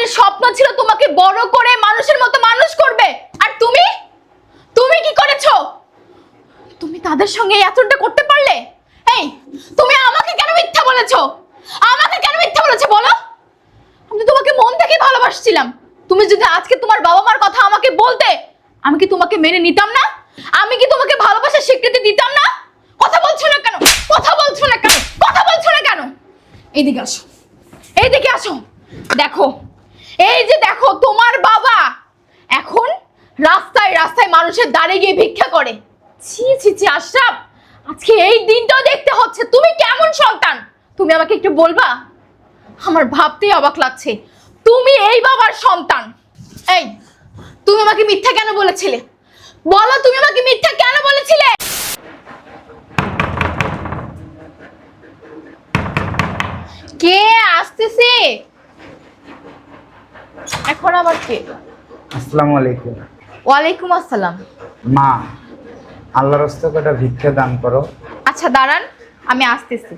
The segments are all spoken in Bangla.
তাদের স্বপ্ন ছিল তোমাকে বড় করে মানুষের মতো মানুষ করবে। আর তুমি? তুমি কি করেছ? তুমি তাদের সঙ্গে এই আচরণটা করতে পারলে? এই, তুমি আমাকে কেন মিথ্যা বলেছ? আমাকে কেন মিথ্যা বলেছ বলো? আমি তোমাকে মন থেকে ভালোবাসছিলাম। তুমি যদি আজকে তোমার বাবা মার কথা আমাকে বলতে, আমি কি তোমাকে মেনে নিতাম না? আমি কি তোমাকে ভালোবাসার স্বীকৃতি দিতাম না? কথা বলছো না কেন? কথা বলছো না কেন? কথা বলছো না কেন? এইদিকে আসো। এইদিকে আসো। দেখো এই যে দেখো, তোমার বাবা এখন রাস্তায় রাস্তায় মানুষের দাঁড়িয়ে গিয়ে ভিক্ষা করে। ছি ছি ছি, আশরাফ, আজকে এই দিনটাও দেখতে হচ্ছে। তুমি কেমন সন্তান? তুমি আমাকে একটু বলবা? আমার ভাবতেই অবাক লাগছে। তুমি এই বাবার সন্তান। এই, তুমি আমাকে মিথ্যা কেন বলেছিলে? বলো, তুমি আমাকে মিথ্যা কেন বলেছিলে? কে আসতেছে? এখন আবার কে? আসসালামু আলাইকুম। ওয়ালাইকুম আসসালাম। মা আল্লাহর হস্তে কটা ভিক্ষা দান করো? আচ্ছা দাঁড়ান আমি আসতেছি।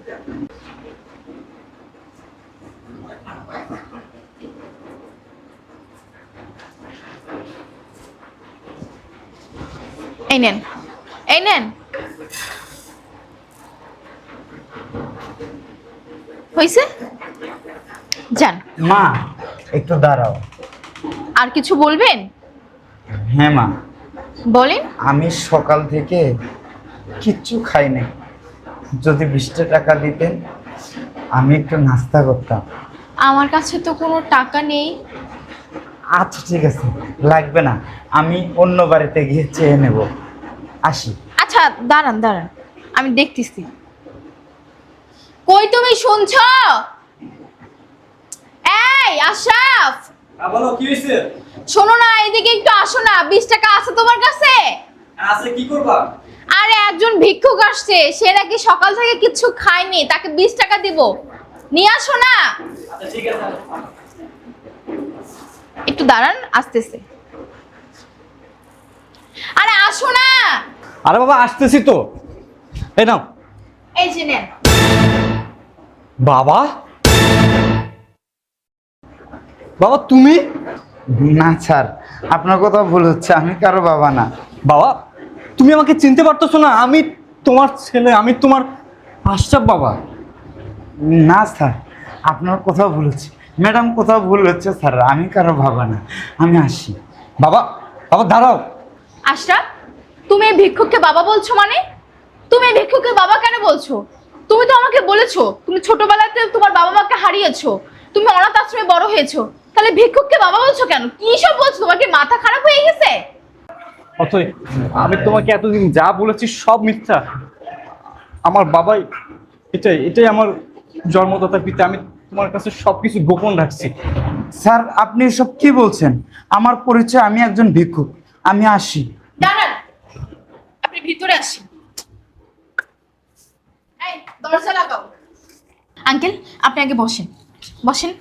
এই নেন এই নেন। হয়েছে যান। মা একটু দাঁড়াও। আর কিছু বলবেন? হ্যাঁ মা। বলেন। আমি সকাল থেকে কিচ্ছু খাইনি যদি বিশটা টাকা দিতেন আমি একটু নাস্তা করতাম। আমার কাছে তো কোনো টাকা নেই। আচ্ছা ঠিক আছে। লাগবে না। আমি অন্য বাড়িতে গিয়ে চেয়ে নেব। আসি। আচ্ছা দাঁড়ান দাঁড়ান। আমি দেখতেছি। কই তুমি শুনছ? এই আশরাফ! হ্যাঁ, বলো কি হয়েছে শোনো না এদিকে একটু আসো না বিশ টাকা আছে তোমার কাছে? আছে কি করবা? আরে একজন ভিক্ষুক আসছে সে নাকি সকাল থেকে কিছু খায়নি তাকে বিশ টাকা দিব। নিয়ে আসো না। আচ্ছা ঠিক আছে একটু দাঁড়ান আসতেছে। আরে আসো না। আরে বাবা আসতেছি তো। এই নাও। এই যে নেন। বাবা? বাবা তুমি? না স্যার। আপনার কথা ভুল হচ্ছে আমি কারও বাবা না। বাবা তুমি আমাকে চিনতে পারতেছো না আমি তোমার ছেলে আমি তোমার আশরাফ বাবা। না স্যার। আপনার কোথাও ভুল হচ্ছে। ম্যাডাম কোথাও ভুল হচ্ছে স্যার। আমি কারও বাবা না। আমি আসি। বাবা বাবা দাঁড়াও। আশরাফ তুমি এই ভিক্ষুককে বাবা বলছো মানে? তুমি এই ভিক্ষুককে বাবা কেন বলছো? তুমি তো আমাকে বলেছ তুমি ছোটবেলাতে তোমার বাবা মাকে হারিয়েছো। তুমি অনাথ আশ্রমে বড় হয়েছো। তাহলে ভিক্ষুককে বাবা বলছো কেন? কি সব বলছো? তোমার কি মাথা খারাপ হয়ে গেছে? অতএব আমি তোমাকে এতদিন যা বলেছি সব মিথ্যা। আমার বাবাই এটাই এটাই আমার জন্মদাতা পিতা। আমি তোমার কাছে সবকিছু গোপন রাখছি। স্যার আপনি এসব কি বলছেন? আমার পরিচয় আমি একজন ভিক্ষুক। আমি আসি। দাঁড়ান। আপনি ভিতরে আসেন। এই দরজা লাগাও। আঙ্কেল আপনি আগে বসেন। বসেন।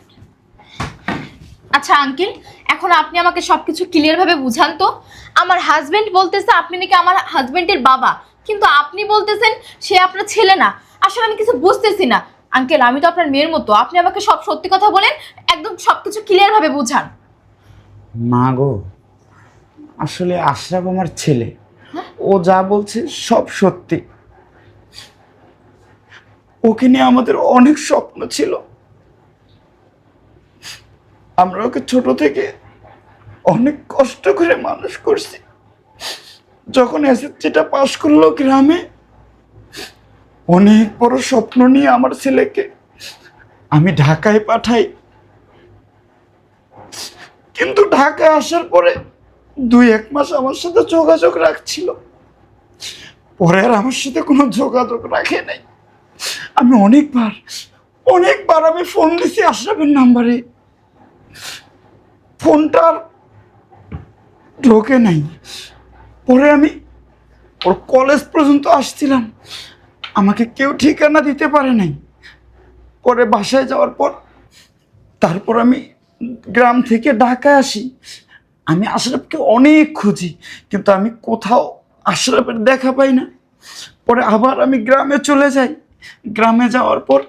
আচ্ছা আঙ্কেল এখন আপনি আমাকে সবকিছু ক্লিয়ার ভাবে বুঝান তো। আমার হাজবেন্ড বলতেছে আপনি নাকি আমার হাজবেন্ডের বাবা কিন্তু আপনি বলতেছেন সে আপনার ছেলে না। আসলে আমি কিছু বুঝতেছি না। আঙ্কেল আমি তো আপনার মেয়ের মতো আপনি আমাকে সব সত্যি কথা বলেন একদম সবকিছু ক্লিয়ার ভাবে বুঝান। মা গো আসলে আশরাফ আমার ছেলে। ও যা বলছে সব সত্যি। ওকে নিয়ে আমাদের অনেক স্বপ্ন ছিল। আমরা ওকে ছোট থেকে অনেক কষ্ট করে মানুষ করছি। যখন এসএসসিটা পাশ করল গ্রামে, অনেক বড় স্বপ্ন নিয়ে আমার ছেলেকে আমি ঢাকায় পাঠাই। কিন্তু ঢাকায় আসার পরে দুই এক মাস আমার সাথে যোগাযোগ রাখছিল। পরে আর আমার সাথে কোনো যোগাযোগ রাখে নাই। আমি অনেকবার অনেকবার আমি ফোন দিছি আশরাফের নাম্বারে ফোনটা আর ঢোকে নাই। পরে আমি ওর কলেজ পর্যন্ত আসছিলাম। আমাকে কেউ ঠিকানা দিতে পারে নাই। পরে বাসায় যাওয়ার পর তারপর আমি গ্রাম থেকে ঢাকায় আসি। আমি আশরাফকে অনেক খুঁজি, কিন্তু আমি কোথাও আশরাফের দেখা পাই না। পরে আবার আমি গ্রামে চলে যাই। গ্রামে যাওয়ার পর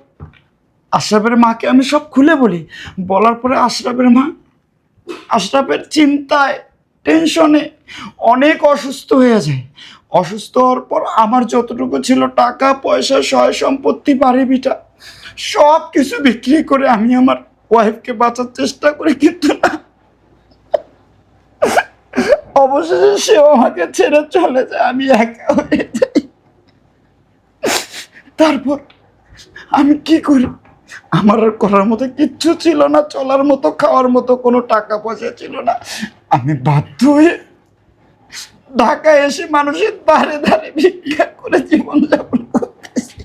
আশরাফের মাকে আমি সব খুলে বলি। বলার পরে আশরাফের মা আশরাফের চিন্তায় টেনশনে অনেক অসুস্থ হয়ে যায়। অসুস্থ হওয়ার পর আমার যতটুকু ছিল টাকা, পয়সা সয় সম্পত্তি, বাড়ি, বিটা সব কিছু বিক্রি করে আমি আমার ওয়াইফকে বাঁচার চেষ্টা করি, কিন্তু না। অবশেষে সেও আমাকে ছেড়ে চলে যায়, আমি একা হয়ে যাই। তারপর আমি কি করি? আমার আর করার মতো কিচ্ছু ছিল না, চলার মতো, খাওয়ার মতো কোনো টাকা পয়সা ছিল না। আমি বাধ্য হয়ে ঢাকায় এসে মানুষের ধারে ধারে ভিক্ষা করে জীবনযাপন করতেছি।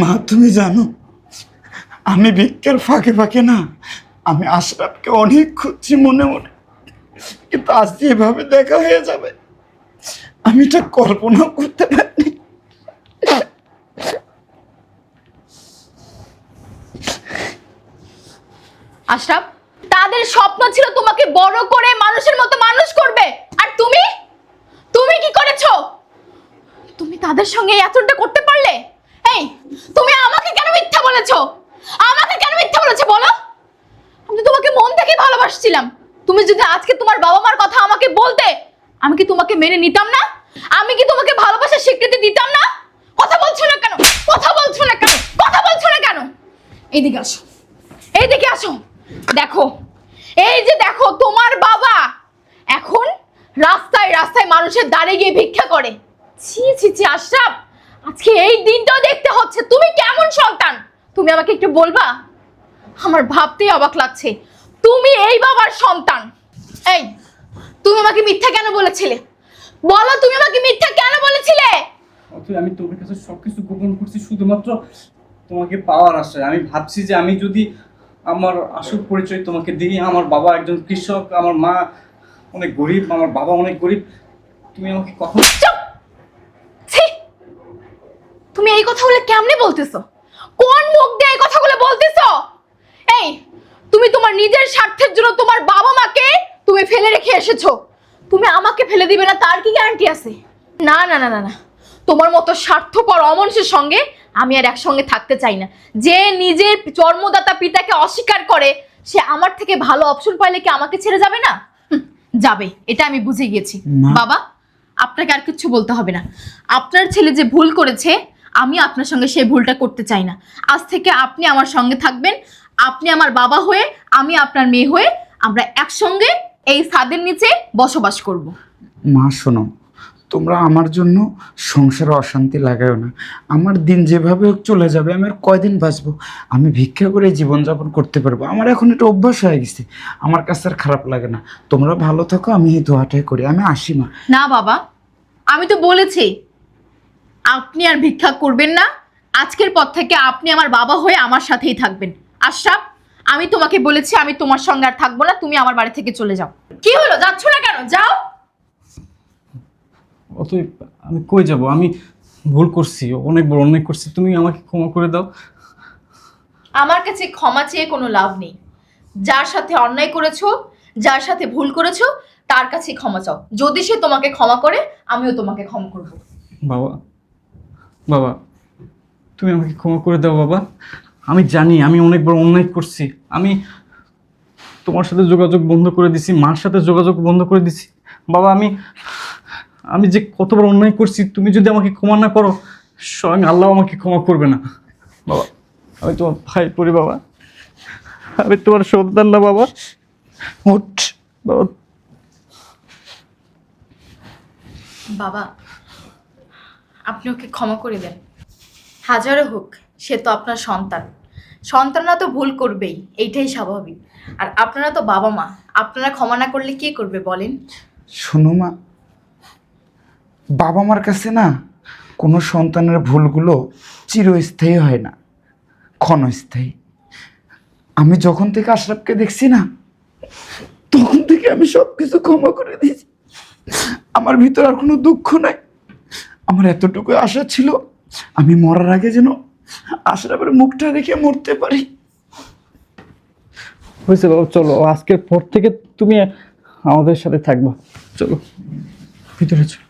মা, তুমি জানো, আমি ভিক্ষার ফাঁকে ফাঁকে না, আমি আশরাফকে অনেক খুঁজছি মনে মনে। কিন্তু আজ এভাবে দেখা হয়ে যাবে, আমি এটা কল্পনাও করতে পারিনি। আশরাফ, তাদের স্বপ্ন ছিল তোমাকে বড় করে মানুষের মতো মানুষ করবে। আর তুমি? তুমি কি করেছ? তুমি তাদের সঙ্গে এই এতটা করতে পারলে? এই, তুমি আমাকে কেন মিথ্যা বলেছ? আমাকে কেন মিথ্যা বলেছ বলো? আমি তোমাকে মন থেকে ভালোবাসছিলাম। তুমি যদি আজকে তোমার বাবা মার কথা আমাকে বলতে, আমি কি তোমাকে মেনে নিতাম না? আমি কি তোমাকে ভালোবাসার স্বীকৃতি দিতাম না? কথা বলছো না কেন? কথা বলছো না কেন? কথা বলছো না কেন? এইদিকে আসো। এইদিকে আসো। দেখো, এই যে দেখো, তোমার বাবা এখন রাস্তায় রাস্তায় মানুষের দাঁড়িয়ে গিয়ে ভিক্ষা করে। ছি ছি ছি, আশরাফ, আজকে এই দিনটাও দেখতে হচ্ছে। তুমি কেমন সন্তান? তুমি আমাকে একটু বলবা? আমার ভাবতেই অবাক লাগছে। তুমি এই বাবার সন্তান। এই, তুমি আমাকে মিথ্যা কেন বলেছিলে? বলো, তুমি আমাকে মিথ্যা কেন বলেছিলে? অথই আমি তোমার কাছে সবকিছু গোপন করছি, শুধুমাত্র তোমাকে পাওয়ার আশায় আমি ভাবছি যে আমি যদি আমার আসল পরিচয় তোমাকে দিই। আমার বাবা একজন কৃষক, আমার মা অনেক গরিব, আমার বাবা অনেক গরিব। তুমি আমাকে কখন তুমি এই কথাগুলো কেমনে বলতেছো? কোন মুখ দিয়ে এই কথাগুলো বলতেছো? এই, তুমি তোমার নিজের স্বার্থের জন্য তোমার বাবা মাকে তুমি ফেলে রেখে এসেছ। তুমি আমাকে ফেলে দিবে না, তার কি গ্যারান্টি আছে? না না না না না। তোমার মতো স্বার্থপর অমনুষের সঙ্গে আমি আর একসঙ্গে থাকতে চাই না। যে নিজের জন্মদাতা পিতাকে অস্বীকার করে সে আমার থেকে ভালো অপশন পাইলে কি আমাকে ছেড়ে যাবে না? যাবে এটা আমি বুঝে গেছি মা। বাবা আপনাকে আর কিছু বলতে হবে না। আপনার ছেলে যে ভুল করেছে আমি আপনার সঙ্গে সেই ভুলটা করতে চাই না। আজ থেকে আপনি আমার সঙ্গে থাকবেন আপনি আমার বাবা হয়ে আমি আপনার মেয়ে হয়ে আমরা একসঙ্গে এই ছাদের নিচে বসবাস করব। মা শোনো তোমরা আমার জন্য সংসারে অশান্তি লাগাও না। আমার দিন যেভাবে হোক চলে যাবে, আমি আর কয়দিন বাঁচবো? আমি ভিক্ষা করে জীবনযাপন করতে পারব। আমার এখন এটা অভ্যাস হয়ে গেছে। আমার কাছে আর খারাপ লাগে না। তোমরা ভালো থাকো, আমি এই দোয়াটাই করি। আমি আসি, মা। না, বাবা, আমি তো বলেছি, আপনি আর ভিক্ষা করবেন না। আজকের পর থেকে আপনি আমার বাবা হয়ে আমার সাথেই থাকবেন। আশরাফ, আমি তোমাকে বলেছি, আমি তোমার সঙ্গে আর থাকব না। তুমি আমার বাড়ি থেকে চলে যাও। কি হলো? যাচ্ছ না কেন? যাও। অতই আমি কই যাব? আমি ভুল করছি অনেক বড় অনেক করছি। তুমি আমাকে ক্ষমা করে দাও। আমার কাছে ক্ষমা চেয়ে কোনো লাভ নেই। যার সাথে অন্যায় করেছ যার সাথে ভুল করেছ তার কাছে ক্ষমা চাও। যদি সে তোমাকে ক্ষমা করে আমিও তোমাকে ক্ষমা করব। বাবা বাবা তুমি আমাকে ক্ষমা করে দাও বাবা। আমি জানি আমি অনেক বড় অন্যায় করছি। আমি তোমার সাথে যোগাযোগ বন্ধ করে দিছি মার সাথে যোগাযোগ বন্ধ করে দিছি। বাবা আমি আমি যে কতবার অন্যায় করছি তুমি যদি আমাকে ক্ষমা না করো স্বয়ং আল্লাহ আমাকে ক্ষমা করবে না। বাবা আমি তোমার ভাই পড়ি বাবা। আমি তোমার সন্তান না বাবা। উঠ বাবা। বাবা আপনি ওকে ক্ষমা করে দেন। হাজারো হোক সে তো আপনার সন্তান। সন্তানরা তো ভুল করবেই এইটাই স্বাভাবিক। আর আপনারা তো বাবা মা আপনারা ক্ষমা না করলে কে করবে বলেন? শোনো মা বাবা মার কাছে না কোনো সন্তানের ভুলগুলো চিরস্থায়ী হয় না, ক্ষণস্থায়ী। আমি যখন থেকে আশরাফকে দেখছি না, তখন থেকে আমি সব কিছু ক্ষমা করে দিয়েছি। আমার ভিতর আর কোনো দুঃখ নাই। আমার এতটুকু আশা ছিল আমি মরার আগে যেন আশরাফের মুখটা দেখে মরতে পারি। হয়েছে বাবা, চলো, আজকের পর থেকে তুমি আমাদের সাথে থাকবা। চলো। ভিতরে চলো